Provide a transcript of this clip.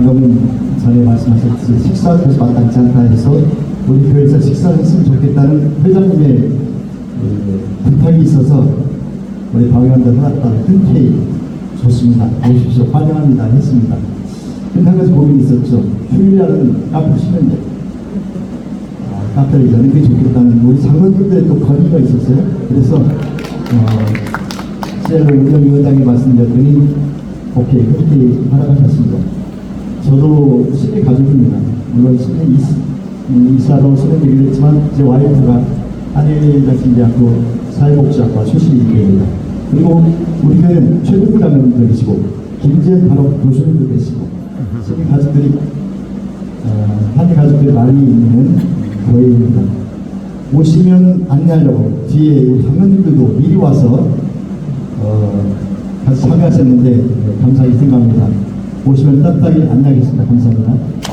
전에 말씀하셨듯이 식사를 마땅치 않다 해서 우리 교회에서 식사를 했으면 좋겠다는 회장님의 그, 부탁이 있어서 우리 방위원들 해놨다 흔쾌히 좋습니다. 오십시오. 환영합니다. 했습니다. 근데 한 가지 고민이 있었죠. 휴일날은 카페 쉬는데 아, 카페를 여는 게 좋겠다는 우리 장로님들의 또 건의가 있었어요. 그래서 어, 셀로 운영위원장이 말씀드렸더니 오케이 그렇게 하락하셨습니다. 저도 신의 가족입니다. 물론 신의 이스, 음, 이사로 신의 얘기를 했지만 제 와이프가 한일장신대학교 사회복지학과 출신입니다. 그리고 우리 교회는 최근부 장로님들이시고 김재현 바로 교수님도 계시고 신의 가족들이 어, 한일 가족들이 많이 있는 교회입니다. 오시면 안내하려고 뒤에 우리 장로님들도 미리 와서 어, 같이 참여하셨는데 네, 감사히 생각합니다. 오시면 따뜻하게 안내하겠습니다. 감사합니다.